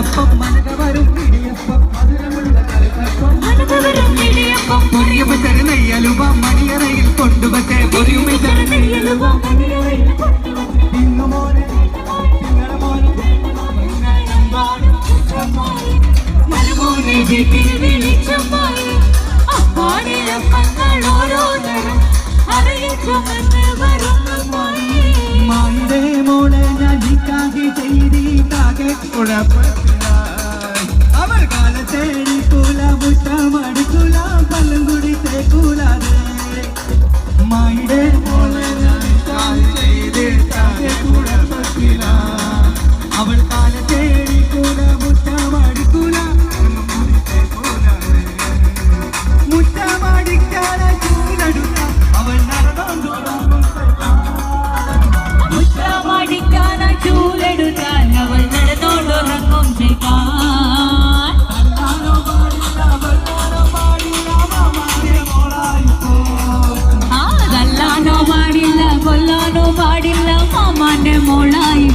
മധുരമുള്ള കലതപ്പം മനക വരും ഇടിയപ്പം മധുരമുള്ള കലതപ്പം മനക വരും നെയ്യപ്പം പൊരിയപ്പച്ചര നെയ്യലുവ മണിയറയിൽ കൊണ്ടുവച്ചേ. പൊരിയുമിച്ചര നെയ്യലുവ മണിയറയിൽ കൊണ്ടുവന്ന് ഇന്നുമോനെ നിങ്ങളുടെ മോനെ മരുമോനെ വീട്ടിൽ വിളിച്ചമ്മായി പാടിയപ്പങ്ങൾ ഓരോ തരം അറിയിൽ அழகு குழப்பத்தினாய். அவர் கால தேடி கூலா முட்டம் அடிக்குலாம் மாயிடே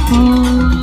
风